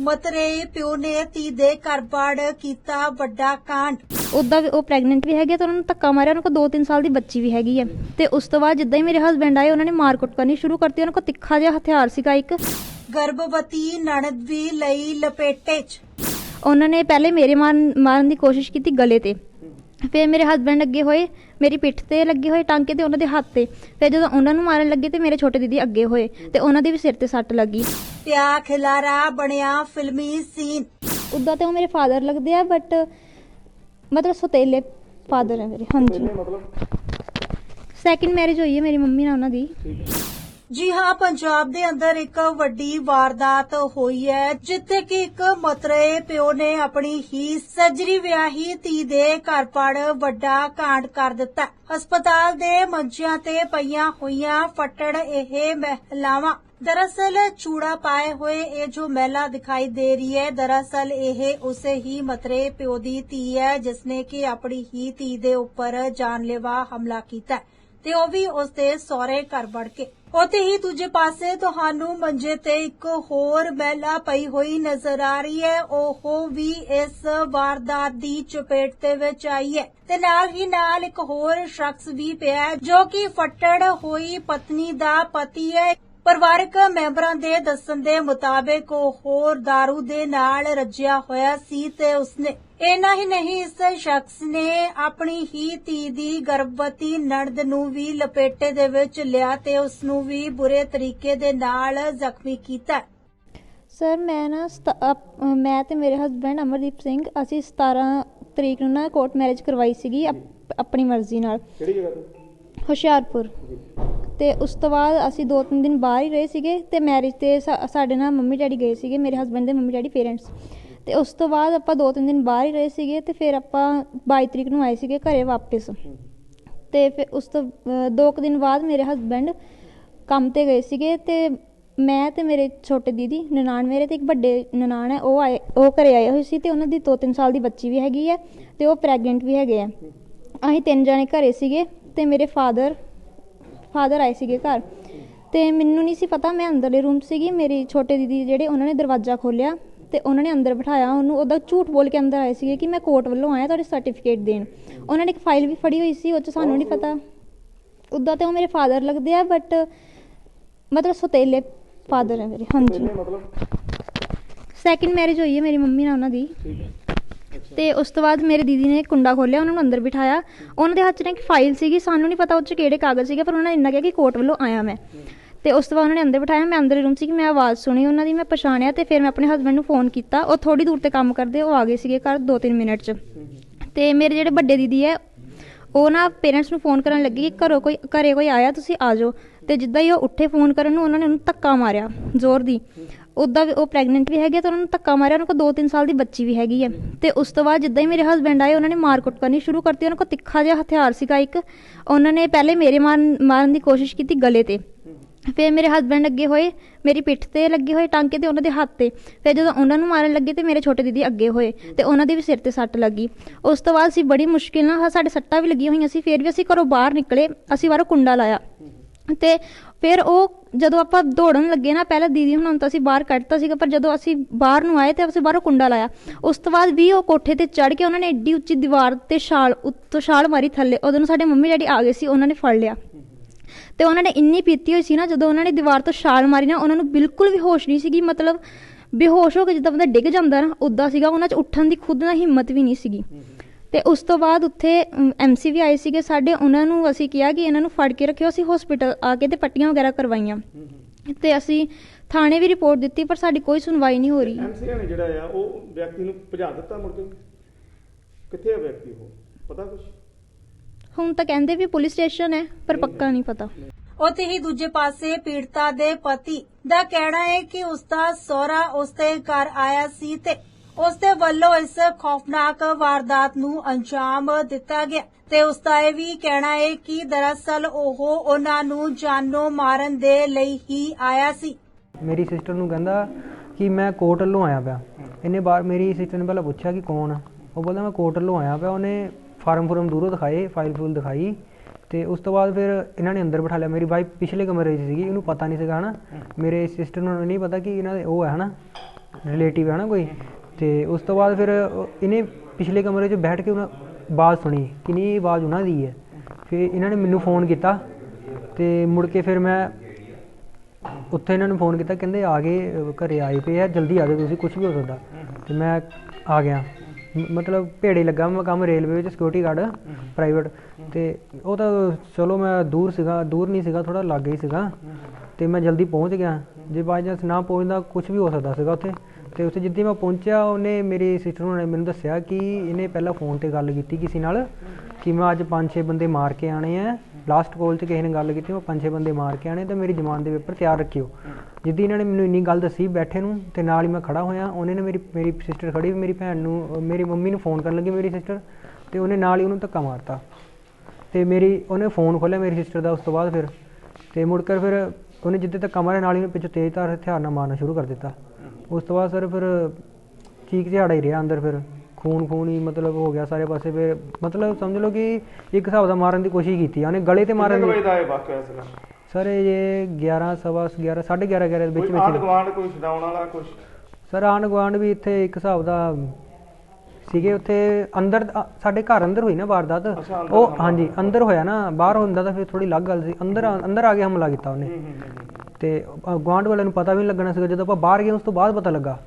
ਮਤਰੇ ਪਿਓ ਨੇ ਧੀ ਦੇ ਘਰ ਵੜ ਕੀਤਾ ਵੱਡਾ ਕਾਂਡ। ਉਦਾਂ ਵੀ ਉਹ ਪ੍ਰੈਗਨੈਂਟ ਵੀ ਹੈਗੇ ਤੇ ਉਹਨਾਂ ਨੂੰ ਧੱਕਾ ਮਾਰਿਆ ਉਹਨਾਂ ਕੋਲ 2-3 ਸਾਲ ਦੀ ਬੱਚੀ ਵੀ ਹੈਗੀ ਹੈ ਤੇ ਉਸ ਤੋਂ ਬਾਅਦ ਜਿੱਦਾਂ ਹੀ ਮੇਰੇ ਹਸਬੰਡ ਆਏ ਉਹਨਾਂ ਨੇ ਮਾਰਕੁੱਟ ਕਰਨੀ ਸ਼ੁਰੂ ਕਰਤੀ ਉਹਨਾਂ ਕੋਲ ਤਿੱਖਾ ਜਿਹਾ ਹਥਿਆਰ ਸੀਗਾ ਇੱਕ। ਗਰਭਵਤੀ ਨਣਦ ਵੀ ਲਈ ਲਪੇਟੇ 'ਚ। ਉਹਨਾਂ ਨੇ ਪਹਿਲੇ ਮੇਰੇ ਮਾਰਨ ਮਾਰਨ ਦੀ ਕੋਸ਼ਿਸ਼ ਕੀਤੀ ਗਲੇ ਤੇ। ਫਿਰ ਮੇਰੇ ਹਸਬੰਡ ਅੱਗੇ ਹੋਏ ਮੇਰੀ ਪਿੱਠ ਤੇ ਲੱਗੇ ਹੋਏ ਟਾਂਕੇ ਤੇ ਉਹਨਾਂ ਦੇ ਹੱਥ ਤੇ। ਫਿਰ ਜਦੋਂ ਉਹਨਾਂ ਨੂੰ ਮਾਰਨ ਲੱਗੇ ਤੇ ਮੇਰੇ ਛੋਟੇ ਦੀਦੀ ਅੱਗੇ ਹੋਏ ਤੇ ਉਹਨਾਂ ਦੇ ਵੀ ਸਿਰ ਤੇ ਸੱਟ ਲੱਗੀ। ਪਿਆ ਖਿਲਾਰਾ ਬਣਿਆ ਫਿਲਮੀ ਸੀਨ। ਉਦਾਂ ਤੇ ਉਹ ਮੇਰੇ ਫਾਦਰ ਲੱਗਦੇ ਆ ਬਟ ਮਤਲਬ ਸੋਤੇਲੇ ਫਾਦਰ ਹੈ ਮੇਰੇ ਹਾਂਜੀ। ਸੈਕਿੰਡ ਮੈਰਿਜ ਹੋਈ ਹੈ ਮੇਰੀ ਮੰਮੀ ਨਾਲ ਉਹਨਾਂ ਦੀ। ਜੀ ਹਾਂ, ਪੰਜਾਬ ਦੇ ਅੰਦਰ ਇੱਕ ਵੱਡੀ ਵਾਰਦਾਤ ਹੋਈ ਹੈ, ਜਿੱਥੇ ਕਿ ਇੱਕ ਮਤਰੇ ਪਿਓ ਨੇ ਆਪਣੀ ਹੀ ਸਜਰੀ ਵਿਆਹੀ ਧੀ ਦੇ ਘਰ ਪੜ ਵੱਡਾ ਕਾਂਡ ਕਰ ਦਿੱਤਾ। ਹਸਪਤਾਲ ਦੇ ਮੰਚਿਆਂ ਤੇ ਪਈਆਂ ਹੋਈਆਂ ਫੱਟੜ ਇਹ ਮਹਿਲਾਵਾਂ। ਦਰਅਸਲ ਚੂੜਾ ਪਾਏ ਹੋਏ ਇਹ ਜੋ ਮਹਿਲਾ ਦਿਖਾਈ ਦੇ ਰਹੀ ਹੈ, ਦਰਅਸਲ ਇਹ ਉਸੇ ਹੀ ਮਤਰੇ ਪਿਓ ਦੀ ਧੀ ਹੈ, ਜਿਸਨੇ ਕਿ ਆਪਣੀ ਹੀ ਧੀ ਦੇ ਉੱਪਰ ਜਾਨਲੇਵਾ ਹਮਲਾ ਕੀਤਾ ਤੇ ਉਹ ਵੀ ਉਸ ਦੇ ਸਹੁਰੇ ਘਰ ਵੜ ਕੇ। ਉੱਥੇ ਹੀ ਦੂਜੇ ਪਾਸੇ ਤੁਹਾਨੂੰ ਮੰਜੇ ਤੇ ਇੱਕ ਹੋਰ ਮਹਿਲਾ ਪਈ ਹੋਈ ਨਜ਼ਰ ਆ ਰਹੀ ਹੈ। ਉਹ ਵੀ ਇਸ ਵਾਰਦਾਤ ਦੀ ਚਪੇਟ ਦੇ ਵਿੱਚ ਆਈ ਹੈ। ਤੇ ਨਾਲ ਹੀ ਨਾਲ ਇੱਕ ਹੋਰ ਸ਼ਖਸ ਵੀ ਪਿਆ ਜੋ ਕਿ ਫੱਟੜ ਹੋਈ ਪਤਨੀ ਦਾ ਪਤੀ ਹੈ। ਪਰਿਵਾਰਕ ਮੈਂਬਰਾਂ ਦੇ ਦੱਸਣ ਦੇ ਮੁਤਾਬਕ ਉਹ ਹੋਰ दारू ਦੇ ਨਾਲ ਰੱਜਿਆ ਹੋਇਆ ਸੀ ਤੇ ਉਸਨੇ ਇੰਨਾ ਹੀ ਨਹੀਂ ਇਸ ਸ਼ਖਸ ਨੇ ਆਪਣੀ ਹੀ ਧੀ ਦੀ ਗਰਭਵਤੀ ਨਣਦ ਨੂੰ ਵੀ ਲਪੇਟੇ ਦੇ ਵਿੱਚ ਲਿਆ ਤੇ ਉਸ ਨੂੰ ਵੀ ਬੁਰੇ ਤਰੀਕੇ ਦੇ ਨਾਲ ਜ਼ਖਮੀ ਕੀਤਾ। ਸਰ ਮੈਂ ਨਾ ਮੈਂ ਤੇ ਮੇਰੇ ਹਸਬੰਡ ਅਮਰਦੀਪ ਸਿੰਘ ਅਸੀਂ 17 ਤਰੀਕ ਨੂੰ ਨਾ ਕੋਰਟ ਮੈਰਿਜ ਕਰਵਾਈ ਸੀਗੀ ਆਪਣੀ ਮਰਜ਼ੀ ਨਾਲ। ਕਿਹੜੀ ਜਗ੍ਹਾ ਤੋਂ? ਹੁਸ਼ਿਆਰਪੁਰ। ਅਤੇ ਉਸ ਤੋਂ ਬਾਅਦ ਅਸੀਂ ਦੋ ਤਿੰਨ ਦਿਨ ਬਾਹਰ ਹੀ ਰਹੇ ਸੀਗੇ ਅਤੇ ਮੈਰਿਜ ਤੇ ਸਾ- ਸਾਡੇ ਨਾਲ ਮੰਮੀ ਡੈਡੀ ਗਏ ਸੀਗੇ, ਮੇਰੇ ਹਸਬੈਂਡ ਦੇ ਮੰਮੀ ਡੈਡੀ ਪੇਰੈਂਟਸ ਅਤੇ ਉਸ ਤੋਂ ਬਾਅਦ ਆਪਾਂ ਦੋ ਤਿੰਨ ਦਿਨ ਬਾਹਰ ਹੀ ਰਹੇ ਸੀਗੇ ਅਤੇ ਫਿਰ ਆਪਾਂ ਬਾਈ ਤਰੀਕ ਨੂੰ ਆਏ ਸੀਗੇ ਘਰ ਵਾਪਿਸ। ਅਤੇ ਫਿਰ ਉਸ ਤੋਂ ਦੋ ਕੁ ਦਿਨ ਬਾਅਦ ਮੇਰੇ ਹਸਬੈਂਡ ਕੰਮ ਤੇ ਗਏ ਸੀਗੇ ਅਤੇ ਮੈਂ ਅਤੇ ਮੇਰੇ ਛੋਟੇ ਦੀਦੀ, ਨਨਾਣ ਮੇਰੇ ਅਤੇ ਇੱਕ ਵੱਡੇ ਨਨਾਣ ਹੈ, ਉਹ ਆਏ, ਉਹ ਘਰ ਆਏ ਹੋਏ ਸੀ ਅਤੇ ਉਹਨਾਂ ਦੀ 2-3 ਸਾਲ ਦੀ ਬੱਚੀ ਵੀ ਹੈਗੀ ਹੈ ਅਤੇ ਉਹ ਪ੍ਰੈਗਨੈਂਟ ਵੀ ਹੈਗੇ ਆ। ਅਸੀਂ ਤਿੰਨ ਜਣੇ ਘਰ ਸੀਗੇ। ਤੇ ਮੇਰੇ ਫਾਦਰ ਫਾਦਰ ਆਏ ਸੀਗੇ ਘਰ। ਤੇ ਮੈਨੂੰ ਨਹੀਂ ਸੀ ਪਤਾ ਮੈਂ ਅੰਦਰਲੇ ਰੂਮ ਸੀਗੀ ਮੇਰੀ ਛੋਟੇ ਦੀਦੀ ਜਿਹੜੇ ਉਹਨਾਂ ਨੇ ਦਰਵਾਜ਼ਾ ਖੋਲ੍ਹਿਆ ਤੇ ਉਹਨਾਂ ਨੇ ਅੰਦਰ ਬਿਠਾਇਆ ਉਹਨੂੰ ਉਹਦਾ ਝੂਠ ਬੋਲ ਕੇ ਅੰਦਰ ਆਏ ਸੀਗੇ ਕਿ ਮੈਂ ਕੋਰਟ ਵੱਲੋਂ ਆਇਆ ਤੁਹਾਡੇ ਸਰਟੀਫਿਕੇਟ ਦੇਣ। ਉਹਨਾਂ ਨੇ ਇੱਕ ਫਾਈਲ ਵੀ ਫੜੀ ਹੋਈ ਸੀ ਉਹ 'ਚ ਸਾਨੂੰ ਨਹੀਂ ਪਤਾ। ਉੱਦਾਂ ਤੇ ਉਹ ਮੇਰੇ ਫਾਦਰ ਲੱਗਦੇ ਆ ਬਟ ਮਤਲਬ ਸੋਤੇਲੇ ਫਾਦਰ ਹੈ ਮੇਰੇ। ਹਾਂਜੀ। ਮਤਲਬ? ਸੈਕਿੰਡ ਮੈਰਿਜ ਹੋਈ ਹੈ ਮੇਰੀ ਮੰਮੀ ਨਾਲ ਉਹਨਾਂ ਦੀ। ਠੀਕ ਹੈ। ਅੱਛਾ ਤੇ ਉਸ ਤੋਂ ਬਾਅਦ ਮੇਰੇ ਦੀਦੀ ਨੇ ਕੁੰਡਾ ਖੋਲ੍ਹਿਆ, ਉਹਨਾਂ ਨੂੰ ਅੰਦਰ ਬਿਠਾਇਆ। ਉਹਨਾਂ ਦੇ ਹੱਥ 'ਚ ਨਾ ਇੱਕ ਫਾਈਲ ਸੀਗੀ, ਸਾਨੂੰ ਨਹੀਂ ਪਤਾ ਉਹ 'ਚ ਕਿਹੜੇ ਕਾਗਜ਼ ਸੀਗੇ, ਪਰ ਉਹਨਾਂ ਨੇ ਇੰਨਾ ਕਿਹਾ ਕਿ ਕੋਰਟ ਵੱਲੋਂ ਆਇਆ ਮੈਂ। ਤੇ ਉਸ ਤੋਂ ਬਾਅਦ ਉਹਨਾਂ ਨੇ ਅੰਦਰ ਬਿਠਾਇਆ, ਮੈਂ ਅੰਦਰ ਰੂਮ ਸੀ ਕਿ ਮੈਂ ਆਵਾਜ਼ ਸੁਣੀ, ਉਹਨਾਂ ਦੀ ਮੈਂ ਪਛਾਣਿਆ ਤੇ ਫਿਰ ਮੈਂ ਆਪਣੇ ਹਸਬੰਡ ਨੂੰ ਫੋਨ ਕੀਤਾ। ਉਹ ਥੋੜੀ ਦੂਰ ਤੇ ਕੰਮ ਕਰਦੇ, ਉਹ ਆ ਗਏ ਸੀਗੇ ਘਰ 2-3 ਮਿੰਟ 'ਚ। ਤੇ ਮੇਰੇ ਜਿਹੜੇ ਵੱਡੇ ਦੀਦੀ ਹੈ, ਉਹ ਨਾ ਪੇਰੈਂਟਸ ਨੂੰ ਫੋਨ ਕਰਨ ਲੱਗੀ ਕਿ ਘਰੋਂ ਕੋਈ, ਘਰੇ ਕੋਈ ਆਇਆ, ਤੁਸੀਂ ਆ ਜਾਓ। ਤੇ ਜਿੱਦਾਂ ਹੀ ਉਹ ਉੱਠੇ ਫੋਨ ਕਰਨ ਨੂੰ, ਉਹਨਾਂ ਨੇ ਉਹਨੂੰ ਧੱਕਾ ਮਾਰਿਆ, ਜ਼ੋਰ ਦੀ। ਉਦਾਂ ਵੀ ਉਹ ਪ੍ਰੈਗਨੈਂਟ ਵੀ ਹੈਗੇ ਤੇ ਉਹਨਾਂ ਨੂੰ ਧੱਕਾ ਮਾਰਿਆ, ਉਹਨਾਂ ਕੋਲ 2-3 ਸਾਲ ਦੀ ਬੱਚੀ ਵੀ ਹੈਗੀ ਹੈ ਤੇ ਉਸ ਤੋਂ ਬਾਅਦ ਜਿੱਦਾਂ ਹੀ ਮੇਰੇ ਹਸਬੰਡ ਆਏ, ਉਹਨਾਂ ਨੇ ਮਾਰਕੁੱਟ ਕਰਨੀ ਸ਼ੁਰੂ ਕਰਤੀ, ਉਹਨਾਂ ਕੋਲ ਤਿੱਖਾ ਜਿਹਾ ਹਥਿਆਰ ਸੀਗਾ ਇੱਕ। ਉਹਨਾਂ ਨੇ ਪਹਿਲੇ ਮੇਰੇ ਮਾਰਨ ਮਾਰਨ ਦੀ ਕੋਸ਼ਿਸ਼ ਕੀਤੀ ਗਲੇ ਤੇ। ਫਿਰ ਮੇਰੇ ਹਸਬੰਡ ਅੱਗੇ ਹੋਏ, ਮੇਰੀ ਪਿੱਠ ਤੇ ਲੱਗੇ ਹੋਏ ਟਾਂਕੇ ਤੇ, ਉਹਨਾਂ ਦੇ ਹੱਥ ਤੇ। ਫਿਰ ਜਦੋਂ ਉਹਨਾਂ ਨੂੰ ਮਾਰਨ ਲੱਗੇ ਤੇ ਮੇਰੇ ਛੋਟੇ ਦੀਦੀ ਅੱਗੇ ਹੋਏ ਤੇ ਉਹਨਾਂ ਦੇ ਵੀ ਸਿਰ ਤੇ ਸੱਟ ਲੱਗੀ। ਉਸ ਤੋਂ ਬਾਅਦ ਅਸੀਂ ਬੜੀ ਮੁਸ਼ਕਿਲ ਨਾਲ, ਸਾਡੇ ਸੱਟਾਂ ਵੀ ਲੱਗੀਆਂ ਹੋਈਆਂ ਸੀ, ਫਿਰ ਵੀ ਅਸੀਂ ਘਰੋਂ ਬਾਹਰ ਨਿਕਲੇ, ਅਸੀਂ ਬਾਹਰੋਂ ਕੁੰਡਾ ਲਾਇਆ। ਤੇ ਫਿਰ ਉਹ ਜਦੋਂ ਆਪਾਂ ਦੌੜਨ ਲੱਗੇ ਨਾ, ਪਹਿਲਾਂ ਦੀਦੀ ਹੁਣਾਂ ਨੂੰ ਤਾਂ ਅਸੀਂ ਬਾਹਰ ਕੱਢਤਾ ਸੀਗਾ, ਪਰ ਜਦੋਂ ਅਸੀਂ ਬਾਹਰ ਨੂੰ ਆਏ ਤੇ ਅਸੀਂ ਬਾਹਰੋਂ ਕੁੰਡਾ ਲਾਇਆ। ਉਸ ਤੋਂ ਬਾਅਦ ਵੀ ਉਹ ਕੋਠੇ ਤੇ ਚੜ ਕੇ ਉਹਨਾਂ ਨੇ ਐਡੀ ਉੱਚੀ ਦੀਵਾਰ ਤੇ ਛਾਲ, ਉੱਤੋਂ ਛਾਲ ਮਾਰੀ ਥੱਲੇ। ਉਦੋਂ ਨੂੰ ਸਾਡੇ ਮੰਮੀ ਡੈਡੀ ਆ ਗਏ ਸੀ, ਉਹਨਾਂ ਨੇ ਫੜ ਲਿਆ। ਤੇ ਉਹਨਾਂ ਨੇ ਇੰਨੀ ਪੀਤੀ ਹੋਈ ਸੀ ਨਾ, ਜਦੋਂ ਉਹਨਾਂ ਨੇ ਦੀਵਾਰ ਤੋਂ ਛਾਲ ਮਾਰੀ ਨਾ, ਉਹਨਾਂ ਨੂੰ ਬਿਲਕੁਲ ਵੀ ਹੋਸ਼ ਨਹੀਂ ਸੀਗੀ। ਮਤਲਬ ਬੇਹੋਸ਼ ਹੋ ਕੇ ਜਿੱਦਾਂ ਬੰਦਾ ਡਿੱਗ ਜਾਂਦਾ ਨਾ ਉਦਾਂ ਸੀਗਾ। ਉਹਨਾਂ 'ਚ ਉੱਠਣ ਦੀ ਖੁਦ ਨਾਲ ਹਿੰਮਤ ਵੀ ਨਹੀਂ ਸੀਗੀ। ਤੇ ਉਸ ਤੋਂ ਬਾਅਦ ਉੱਥੇ ਐਮਸੀ ਵੀ ਆਏ ਸੀਗੇ ਸਾਡੇ ਉਹਨਾਂ ਨੂੰ ਅਸੀਂ ਕਿਹਾ ਕਿ ਇਹਨਾਂ ਨੂੰ ਫੜ ਕੇ ਰੱਖਿਓ ਅਸੀਂ ਹਸਪੀਟਲ ਆ ਕੇ ਤੇ ਪੱਟੀਆਂ ਵਗੈਰਾ ਕਰਵਾਈਆਂ। ਤੇ ਅਸੀਂ ਥਾਣੇ ਵੀ ਰਿਪੋਰਟ ਦਿੱਤੀ ਪਰ ਸਾਡੀ ਕੋਈ ਸੁਣਵਾਈ ਨਹੀਂ ਹੋ ਰਹੀ। ਐਮਸੀਆ ਨੇ ਜਿਹੜਾ ਆ ਉਹ ਵਿਅਕਤੀ ਨੂੰ ਭਜਾ ਦਿੱਤਾ ਮੁੜ ਕੇ? ਕਿੱਥੇ ਆ ਵਿਅਕਤੀ ਉਹ? ਪਤਾ ਕੁਛ? ਹੁਣ ਤਾਂ ਕਹਿੰਦੇ ਵੀ ਪੁਲਿਸ ਸਟੇਸ਼ਨ ਹੈ ਪਰ ਪੱਕਾ ਨਹੀਂ। ਪਤਾ। ਉੱਥੇ ਹੀ ਦੂਜੇ ਪਾਸੇ ਪੀੜਤਾ ਦੇ ਪਤੀ ਦਾ ਕਹਿਣਾ ਹੈ ਕਿ ਉਸ ਦਾ ਸਹੁਰਾ ਉਸ ਦੇ ਘਰ ਆਇਆ ਸੀ ਤੇ ਉਸ ਦੇ ਵੱਲੋਂ ਇਸ ਖੌਫਨਾਕ ਵਾਰਦਾਤ ਨੂੰ ਅੰਜਾਮ ਦਿੱਤਾ ਗਿਆ ਤੇ ਉਸ ਦਾ ਇਹ ਵੀ ਕਹਿਣਾ ਹੈ ਕਿ ਦਰਅਸਲ ਉਹ ਉਹਨਾਂ ਨੂੰ ਜਾਨੋਂ ਮਾਰਨ ਦੇ ਲਈ ਹੀ ਆਇਆ ਸੀ। ਮੇਰੀ ਸਿਸਟਰ ਨੂੰ ਕਹਿੰਦਾ ਕਿ ਮੈਂ ਕੋਰਟ ਵੱਲੋਂ ਆਇਆ ਪਿਆ। ਇਹਨੇ ਬਾਰ ਮੇਰੀ ਸਿਸਟਰ ਨੇ ਪਹਿਲਾਂ ਪੁੱਛਿਆ ਕਿ ਕੌਣ ਆ? ਉਹ ਬੋਲਦਾ, ਮੈਂ ਕੋਰਟ ਵੱਲੋਂ ਆਇਆ ਪਿਆ। ਉਹਨੇ ਫਾਰਮ ਫੁਰਮ ਦੂਰੋਂ ਦਿਖਾਏ ਫਾਈਲ ਫੂਲ ਦਿਖਾਈ ਤੇ ਉਸ ਤੋਂ ਬਾਅਦ ਫਿਰ ਇਹਨਾਂ ਨੇ ਅੰਦਰ ਬਿਠਾ ਲਿਆ। ਮੇਰੀ ਵਾਈਫ ਪਿਛਲੇ ਕਮਰੇ 'ਚ ਸੀਗੀ, ਉਹਨੂੰ ਪਤਾ ਨਹੀਂ ਸੀਗਾ ਹਨਾ। ਮੇਰੇ ਸਿਸਟਰ ਨੂੰ ਨਹੀਂ ਪਤਾ ਕਿ ਇਹਨਾਂ ਦੇ ਉਹ ਹੈ ਹਨਾ ਰਿਲੇਟਿਵ ਹੈ ਨਾ ਕੋਈ। ਅਤੇ ਉਸ ਤੋਂ ਬਾਅਦ ਫਿਰ ਇਹਨੇ ਪਿਛਲੇ ਕਮਰੇ 'ਚ ਬੈਠ ਕੇ ਉਹਨਾਂ ਆਵਾਜ਼ ਸੁਣੀ ਕਿ ਨਹੀਂ ਇਹ ਆਵਾਜ਼ ਉਹਨਾਂ ਦੀ ਹੈ। ਫਿਰ ਇਹਨਾਂ ਨੇ ਮੈਨੂੰ ਫੋਨ ਕੀਤਾ ਅਤੇ ਮੁੜ ਕੇ ਫਿਰ ਮੈਂ ਉੱਥੇ ਇਹਨਾਂ ਨੂੰ ਫੋਨ ਕੀਤਾ, ਕਹਿੰਦੇ ਆ ਗਏ ਘਰ ਆਏ ਪਏ ਆ, ਜਲਦੀ ਆ ਜਾਓ ਤੁਸੀਂ, ਕੁਛ ਵੀ ਹੋ ਸਕਦਾ। ਅਤੇ ਮੈਂ ਆ ਗਿਆ। ਮਤਲਬ ਭੇੜੇ ਲੱਗਾ ਮੈਂ ਕੰਮ ਰੇਲਵੇ ਵਿੱਚ ਸਿਕਿਉਰਿਟੀ ਗਾਰਡ ਪ੍ਰਾਈਵੇਟ ਅਤੇ ਉਹ ਤਾਂ ਚਲੋ ਮੈਂ ਦੂਰ ਸੀਗਾ, ਦੂਰ ਨਹੀਂ ਸੀਗਾ, ਥੋੜ੍ਹਾ ਲਾਗੇ ਹੀ ਸੀਗਾ। ਅਤੇ ਮੈਂ ਜਲਦੀ ਪਹੁੰਚ ਗਿਆ। ਜੇ ਬਾਈ ਚਾਂਸ ਨਾ ਪਹੁੰਚਦਾ, ਕੁਛ ਵੀ ਹੋ ਸਕਦਾ ਸੀਗਾ ਉੱਥੇ। ਤੇ ਉੱਥੇ ਜਿੱਦਾਂ ਮੈਂ ਪਹੁੰਚਿਆ, ਉਹਨੇ ਮੇਰੀ ਸਿਸਟਰ ਨੇ ਮੈਨੂੰ ਦੱਸਿਆ ਕਿ ਇਹਨੇ ਪਹਿਲਾਂ ਫੋਨ ਤੇ ਗੱਲ ਕੀਤੀ ਕਿਸੇ ਨਾਲ ਕਿ ਮੈਂ ਅੱਜ 5-6 ਬੰਦੇ ਮਾਰ ਕੇ ਆਣੇ ਆ। ਲਾਸਟ ਕਾਲ 'ਚ ਕਿਸੇ ਨੇ ਗੱਲ ਕੀਤੀ, ਮੈਂ 5-6 ਬੰਦੇ ਮਾਰ ਕੇ ਆਣੇ ਤੇ ਮੇਰੀ ਜ਼ਮਾਨ ਦੇ ਪੇਪਰ ਤਿਆਰ ਰੱਖਿਓ। ਜਿੱਦਾਂ ਇਹਨਾਂ ਨੇ ਮੈਨੂੰ ਇੰਨੀ ਗੱਲ ਦੱਸੀ ਬੈਠੇ ਨੂੰ, ਤੇ ਨਾਲ ਹੀ ਮੈਂ ਖੜਾ ਹੋਇਆ। ਉਹਨੇ ਨੇ ਮੇਰੀ ਮੇਰੀ ਸਿਸਟਰ ਖੜੀ, ਮੇਰੀ ਭੈਣ ਨੂੰ, ਮੇਰੀ ਮੰਮੀ ਨੂੰ ਫੋਨ ਕਰਨ ਲੱਗੀ ਮੇਰੀ ਸਿਸਟਰ ਤੇ ਉਹਨੇ ਨਾਲ ਹੀ ਉਹਨੂੰ ਧੱਕਾ ਮਾਰਤਾ। ਤੇ ਮੇਰੀ, ਉਹਨੇ ਫੋਨ ਖੋਲ੍ਹਿਆ ਮੇਰੀ ਸਿਸਟਰ ਦਾ ਉਸ ਤੋਂ ਬਾਅਦ ਫਿਰ। ਤੇ ਮੁੜ ਕੇ ਫਿਰ ਉਹਨੇ ਜਿੱਦੇ ਤੱਕ ਕਮਰੇ ਨਾਲ ਹੀ ਉਹਨੇ ਪਿੱਛੋਂ ਤੇਜ਼ ਧਾਰ ਹਥਿਆਰ ਨਾਲ ਮਾਰਨਾ ਸ਼ੁਰੂ ਕਰ ਦਿੱਤਾ। ਉਸ ਤੋਂ ਬਾਅਦ ਸਰ ਫਿਰ ਚੀਕ ਝਾੜਾ ਹੀ ਰਿਹਾ ਅੰਦਰ ਫਿਰ। ਖੂਨ ਖੂਨ ਹੀ ਮਤਲਬ ਹੋ ਗਿਆ ਸਾਰੇ ਪਾਸੇ ਫਿਰ। ਮਤਲਬ ਸਮਝ ਲਓ ਕਿ ਇੱਕ ਹਿਸਾਬ ਦਾ ਮਾਰਨ ਦੀ ਕੋਸ਼ਿਸ਼ ਕੀਤੀ ਉਹਨੇ ਗਲੇ ਤੇ ਮਾਰਨ ਦੀ ਦਾ ਇਹ ਵਾਕਿਆ ਸੀਗਾ ਸਰ ਇਹ 11 ਸਵਾ 11 11:30 11 ਦੇ ਵਿੱਚ ਕੋਈ ਵਿੱਚ ਗੁਆਂਢ ਕੋਈ ਛਡਾਉਣ ਵਾਲਾ ਕੁਝ ਸਰ ਆਂਢ ਗੁਆਂਢ ਵੀ ਇੱਥੇ ਇੱਕ ਹਿਸਾਬ ਦਾ ਸੀਗੇ ਉੱਥੇ ਅੰਦਰ ਸਾਡੇ ਘਰ ਅੰਦਰ ਹੋਈ ਨਾ ਵਾਰਦਾਤ। ਉਹ ਹਾਂਜੀ ਅੰਦਰ ਹੋਇਆ ਨਾ ਬਾਹਰ ਹੁੰਦਾ ਤਾਂ ਫਿਰ ਥੋੜੀ ਅਲੱਗ ਗੱਲ ਸੀ। ਅੰਦਰ ਅੰਦਰ ਆ ਕੇ ਹਮਲਾ ਕੀਤਾ ਉਹਨੇ। ਤੇ ਗੁਆਂਢ ਵਾਲਿਆਂ ਨੂੰ ਪਤਾ ਵੀ ਨਹੀਂ ਲੱਗਣਾ ਸੀਗਾ ਜਦੋਂ ਆਪਾਂ ਬਾਹਰ ਗਏ ਉਸ ਤੋਂ ਬਾਅਦ ਪਤਾ ਲੱਗਾ।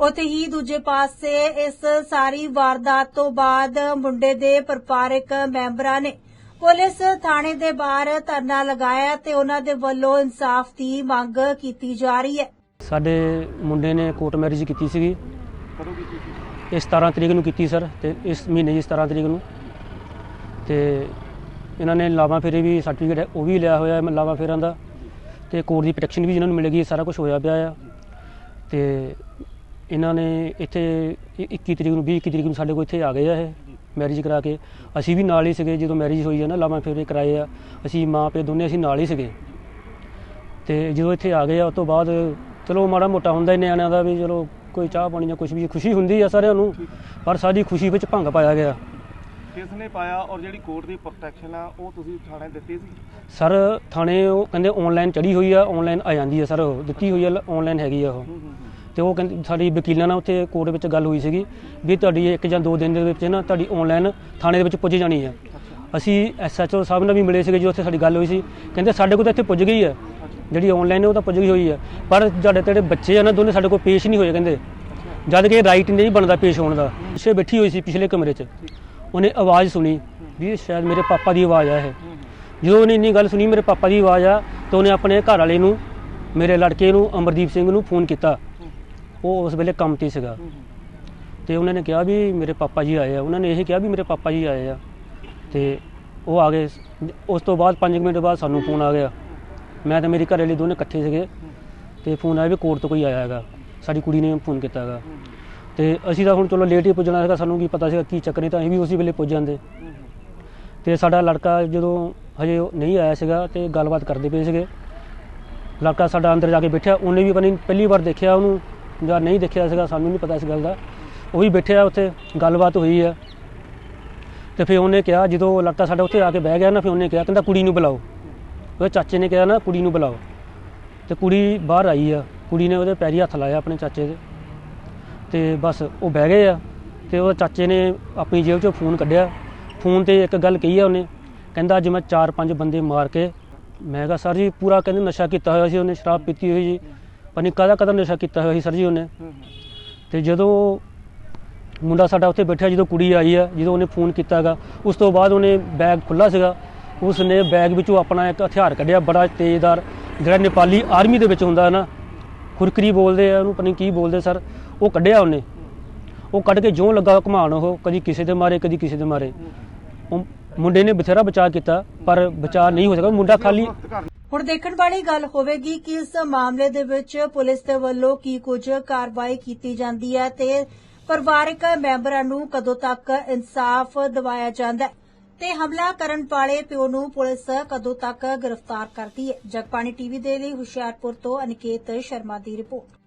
ਉੱਥੇ ਹੀ ਦੂਜੇ ਪਾਸੇ ਇਸ ਸਾਰੀ ਵਾਰਦਾਤ ਤੋਂ ਬਾਅਦ ਮੁੰਡੇ ਦੇ ਪਰਿਵਾਰਕ ਮੈਂਬਰਾਂ ਨੇ ਪੁਲਿਸ ਥਾਣੇ ਦੇ ਬਾਹਰ ਧਰਨਾ ਲਗਾਇਆ ਤੇ ਉਹਨਾਂ ਦੇ ਵੱਲੋਂ ਇਨਸਾਫ ਦੀ ਮੰਗ ਕੀਤੀ ਜਾ ਰਹੀ ਹੈ। ਸਾਡੇ ਮੁੰਡੇ ਨੇ ਕੋਰਟ ਮੈਰਿਜ ਕੀਤੀ ਸੀਗੀ। ਕਦੋਂ ਕੀਤੀ? ਸੀ ਇਹ 17 ਤਰੀਕ ਨੂੰ ਕੀਤੀ ਸਰ ਤੇ ਇਸ ਮਹੀਨੇ ਦੀ 17 ਤਰੀਕ ਨੂੰ। ਤੇ ਇਹਨਾਂ ਨੇ ਲਾਵਾਂ ਫੇਰੇ ਵੀ ਸਰਟੀਫਿਕੇਟ ਉਹ ਵੀ ਲਿਆ ਹੋਇਆ ਹੈ ਲਾਵਾਂ ਫੇਰਾਂ ਦਾ। ਤੇ ਕੋਰਟ ਦੀ ਪ੍ਰੋਟੈਕਸ਼ਨ ਵੀ ਇਹਨਾਂ ਨੂੰ ਮਿਲੇਗੀ, ਸਾਰਾ ਕੁਝ ਹੋਇਆ ਪਿਆ ਆ। ਤੇ ਇਹਨਾਂ ਨੇ ਇੱਥੇ ਇ- 21 ਤਰੀਕ ਨੂੰ 20 21 ਤਰੀਕ ਨੂੰ ਸਾਡੇ ਕੋਲ ਇੱਥੇ ਆ ਗਏ ਆ ਇਹ ਮੈਰਿਜ ਕਰਾ ਕੇ। ਅਸੀਂ ਵੀ ਨਾਲ ਹੀ ਸੀਗੇ ਜਦੋਂ ਮੈਰਿਜ ਹੋਈ ਆ ਨਾ ਲਾਵਾਂ ਫੇਰੇ ਕਰਾਏ ਆ। ਅਸੀਂ ਮਾਂ, ਪਿਓ ਦੋਨੇ ਅਸੀਂ ਨਾਲ ਹੀ ਸੀਗੇ। ਤੇ ਜਦੋਂ ਇੱਥੇ ਆ ਗਏ ਆ, ਉਸ ਤੋਂ ਬਾਅਦ ਚਲੋ ਮਾੜਾ ਮੋਟਾ ਹੁੰਦਾ, ਨਿਆਣਿਆਂ ਦਾ ਵੀ ਚਲੋ ਕੋਈ ਚਾਹ ਪਾਣੀ ਜਾਂ ਕੁਝ ਵੀ ਖੁਸ਼ੀ ਹੁੰਦੀ ਆ ਸਾਰਿਆਂ ਨੂੰ ਪਰ ਸਾਡੀ ਖੁਸ਼ੀ ਵਿੱਚ ਭੰਗ ਪਾਇਆ ਗਿਆ। ਕਿਸ ਨੇ ਪਾਇਆ ਔਰ ਜਿਹੜੀ ਕੋਰਟ ਦੀ ਪ੍ਰੋਟੈਕਸ਼ਨ ਆ ਉਹ ਤੁਸੀਂ ਥਾਣੇ ਦਿੱਤੀ ਸੀ? ਸਰ ਥਾਣੇ ਉਹ ਕਹਿੰਦੇ ਆਨਲਾਈਨ ਚੜੀ ਹੋਈ ਆ ਆਨਲਾਈਨ ਆ ਜਾਂਦੀ ਆ ਸਰ ਉਹ ਦਿੱਤੀ ਹੋਈ ਆ ਆਨਲਾਈਨ ਹੈਗੀ ਆ ਉਹ। ਤੇ ਉਹ ਕਹਿੰਦੇ ਸਾਡੀ ਵਕੀਲਾਂ ਨਾਲ ਉੱਥੇ ਕੋਰਟ ਵਿੱਚ ਗੱਲ ਹੋਈ ਸੀਗੀ ਵੀ ਤੁਹਾਡੀ ਇੱਕ ਜਾਂ ਦੋ ਦਿਨ ਦੇ ਵਿੱਚ ਨਾ ਤੁਹਾਡੀ ਆਨਲਾਈਨ ਥਾਣੇ ਦੇ ਵਿੱਚ ਪੁੱਜ ਜਾਣੀ ਆ। ਅਸੀਂ ਐਸਐਚਓ ਸਾਹਿਬ ਨਾਲ ਵੀ ਮਿਲੇ ਸੀਗੇ ਜੋ ਉੱਥੇ ਸਾਡੀ ਗੱਲ ਹੋਈ ਸੀ। ਕਹਿੰਦੇ ਸਾਡੇ ਕੋਲ ਤਾਂ ਇੱਥੇ ਪੁੱਜ ਗਈ ਆ। ਜਿਹੜੀ ਆਨਲਾਈਨ ਉਹ ਤਾਂ ਪੁੱਜ ਗਈ ਹੋਈ ਆ। ਪਰ ਸਾਡੇ ਜਿਹੜੇ ਬੱਚੇ ਆ ਨਾ, ਦੋਨੇ ਸਾਡੇ ਕੋਲ ਪੇਸ਼ ਨਹੀਂ ਹੋਏ ਕਹਿੰਦੇ। ਜਦ ਕਿ ਰਾਈਟ ਨਹੀਂ ਬਣਦਾ ਪੇਸ਼ ਹੋਣ ਦਾ। ਪਿੱਛੇ ਬੈਠੀ ਹੋਈ ਸੀ ਪਿਛਲੇ ਕਮਰੇ 'ਚ। ਉਹਨੇ ਆਵਾਜ਼ ਸੁਣੀ ਵੀ ਸ਼ਾਇਦ ਮੇਰੇ ਪਾਪਾ ਦੀ ਆਵਾਜ਼ ਆ ਇਹ। ਜਦੋਂ ਉਹਨੇ ਇੰਨੀ ਗੱਲ ਸੁਣੀ ਮੇਰੇ ਪਾਪਾ ਦੀ ਆਵਾਜ਼ ਆ, ਤਾਂ ਉਹਨੇ ਆਪਣੇ ਘਰ ਵਾਲੇ ਨੂੰ, ਮੇਰੇ ਲੜਕੇ ਨੂੰ, ਅਮਰਦੀਪ ਸਿੰਘ ਨੂੰ ਫੋਨ ਕੀਤਾ। ਉਹ ਉਸ ਵੇਲੇ ਕੰਮ ਤੇ ਸੀਗਾ। ਤੇ ਉਹਨਾਂ ਨੇ ਕਿਹਾ ਵੀ ਮੇਰੇ ਪਾਪਾ ਜੀ ਆਏ ਆ। ਉਹਨਾਂ ਨੇ ਇਹ ਕਿਹਾ ਵੀ ਮੇਰੇ ਪਾਪਾ ਜੀ ਆਏ ਆ। ਤੇ ਉਹ ਆ ਗਏ। ਉਸ ਤੋਂ ਬਾਅਦ 5 ਮਿੰਟ ਬਾਅਦ ਸਾਨੂੰ ਫੋਨ ਆ ਗਿਆ। ਮੈਂ ਤਾਂ ਮੇਰੀ ਘਰ ਵਾਲੇ ਦੋਨੇ ਇਕੱਠੇ ਸੀਗੇ ਤੇ ਫੋਨ ਆਇਆ ਵੀ ਕੋਰਟ ਤੋਂ ਕੋਈ ਆਇਆ ਹੈਗਾ। ਸਾਡੀ ਕੁੜੀ ਨੇ ਫੋਨ ਕੀਤਾ ਹੈਗਾ। ਤੇ ਅਸੀਂ ਤਾਂ ਹੁਣ ਚਲੋ ਲੇਟ ਹੀ ਪੁੱਜਣਾ ਸੀਗਾ, ਸਾਨੂੰ ਕੀ ਪਤਾ ਸੀਗਾ ਕੀ ਚੱਕਰ ਨਹੀਂ ਤਾਂ ਅਸੀਂ ਵੀ ਉਸੇ ਵੇਲੇ ਪੁੱਜ ਜਾਂਦੇ। ਤੇ ਸਾਡਾ ਲੜਕਾ ਜਦੋਂ ਹਜੇ ਉਹ ਨਹੀਂ ਆਇਆ ਸੀਗਾ ਤੇ ਗੱਲਬਾਤ ਕਰਦੇ ਪਏ ਸੀਗੇ। ਲੜਕਾ ਸਾਡਾ ਅੰਦਰ ਜਾ ਕੇ ਬੈਠਿਆ, ਉਹਨੇ ਵੀ ਪਤਾ ਨਹੀਂ ਪਹਿਲੀ ਵਾਰ ਦੇਖਿਆ ਉਹਨੂੰ ਜਾਂ ਨਹੀਂ ਦੇਖਿਆ ਸੀਗਾ, ਸਾਨੂੰ ਨਹੀਂ ਪਤਾ ਇਸ ਗੱਲ ਦਾ। ਉਹ ਵੀ ਬੈਠਿਆ ਉੱਥੇ, ਗੱਲਬਾਤ ਹੋਈ ਆ। ਤੇ ਫਿਰ ਉਹਨੇ ਕਿਹਾ, ਜਦੋਂ ਲੜਕਾ ਸਾਡਾ ਉੱਥੇ ਆ ਕੇ ਬਹਿ ਗਿਆ ਨਾ, ਫਿਰ ਉਹਨੇ ਕਿਹਾ, ਕਹਿੰਦਾ ਕੁੜੀ ਨੂੰ ਬੁਲਾਓ। ਉਹਦੇ ਚਾਚੇ ਨੇ ਕਿਹਾ ਨਾ ਕੁੜੀ ਨੂੰ ਬੁਲਾਓ। ਤੇ ਕੁੜੀ ਬਾਹਰ ਆਈ ਆ। ਕੁੜੀ ਨੇ ਉਹਦੇ ਪੈਰੀ ਹੱਥ ਲਾਇਆ ਆਪਣੇ ਚਾਚੇ ਦੇ। ਤੇ ਬਸ ਉਹ ਬਹਿ ਗਏ ਆ। ਤੇ ਉਹ ਚਾਚੇ ਨੇ ਆਪਣੀ ਜੇਬ ਚੋਂ ਫੋਨ ਕੱਢਿਆ। ਫੋਨ ਤੇ ਇੱਕ ਗੱਲ ਕਹੀ ਆ ਉਹਨੇ। ਕਹਿੰਦਾ, ਅੱਜ ਮੈਂ ਚਾਰ ਪੰਜ ਬੰਦੇ ਮਾਰ ਕੇ, ਮੈਂ ਕਿਹਾ, ਸਰ ਜੀ, ਪੂਰਾ ਕਹਿੰਦੇ ਨਸ਼ਾ ਕੀਤਾ ਹੋਇਆ ਸੀ ਉਹਨੇ, ਸ਼ਰਾਬ ਪੀਤੀ ਹੋਈ ਜੀ ਪਤਾ ਨਹੀਂ ਕਾਹਦਾ ਕਾਹਦਾ ਨਸ਼ਾ ਕੀਤਾ ਹੋਇਆ ਸੀ ਸਰ ਜੀ ਉਹਨੇ। ਤੇ ਜਦੋਂ ਮੁੰਡਾ ਸਾਡਾ ਉੱਥੇ ਬੈਠਾ ਜਦੋਂ ਕੁੜੀ ਆਈ ਆ, ਜਦੋਂ ਉਹਨੇ ਫੋਨ ਕੀਤਾਗਾ ਉਸ ਤੋਂ ਬਾਅਦ ਉਹਨੇ ਬੈਗ ਖੁੱਲਾ ਸੀਗਾ। ਉਸ ਨੇ ਬੈਗ ਵਿੱਚੋਂ ਆਪਣਾ ਇੱਕ ਹਥਿਆਰ ਕੱਢਿਆ, ਬੜਾ ਤੇਜ਼ਦਾਰ। ਜਿਹੜਾ ਨੇਪਾਲੀ ਆਰਮੀ ਦੇ ਵਿੱਚ ਹੁੰਦਾ ਨਾ, ਖੁਰਕਰੀ ਬੋਲਦੇ ਆ ਉਹਨੂੰ, ਪਤਾ ਨਹੀਂ ਕੀ ਬੋਲਦੇ ਸਰ। ਉਹ ਕੱਢਿਆ ਉਹਨੇ। ਉਹ ਕੱਢ ਕੇ ਜਿਉਂ ਲੱਗਾ ਘੁਮਾਉਣ ਉਹ, ਕਦੀ ਕਿਸੇ ਦੇ ਮਾਰੇ, ਕਦੀ ਕਿਸੇ ਦੇ ਮਾਰੇ। ਉਹ ਮੁੰਡੇ ਨੇ ਬਥੇਰਾ ਬਚਾ ਕੀਤਾ, ਪਰ ਬਚਾਅ ਨਹੀਂ ਹੋ ਸਕਿਆ ਮੁੰਡਾ ਖਾਲੀ ਹੁਣ ਦੇਖਣ ਵਾਲੀ ਗੱਲ ਹੋਵੇਗੀ ਕਿ ਇਸ ਮਾਮਲੇ ਦੇ ਵਿੱਚ ਪੁਲਿਸ ਦੇ ਵੱਲੋਂ ਕੀ ਕੁਝ ਕਾਰਵਾਈ ਕੀਤੀ ਜਾਂਦੀ ਹੈ ਤੇ ਪਰਿਵਾਰਕ ਮੈਂਬਰਾਂ ਨੂੰ ਕਦੋਂ ਤੱਕ ਇਨਸਾਫ ਦਿਵਾਇਆ ਜਾਂਦਾ ਹੈ। ਤੇ ਹਮਲਾ ਕਰਨ ਵਾਲੇ ਪਿਓ ਨੂੰ ਪੁਲਿਸ ਕਦੋਂ ਤੱਕ ਗ੍ਰਿਫਤਾਰ ਕਰਦੀ ਹੈ? ਜਗਬਾਣੀ ਟੀਵੀ ਦੇ ਲਈ ਹੁਸ਼ਿਆਰਪੁਰ ਤੋਂ ਅਨਿਕੇਤ ਸ਼ਰਮਾ ਦੀ ਰਿਪੋਰਟ।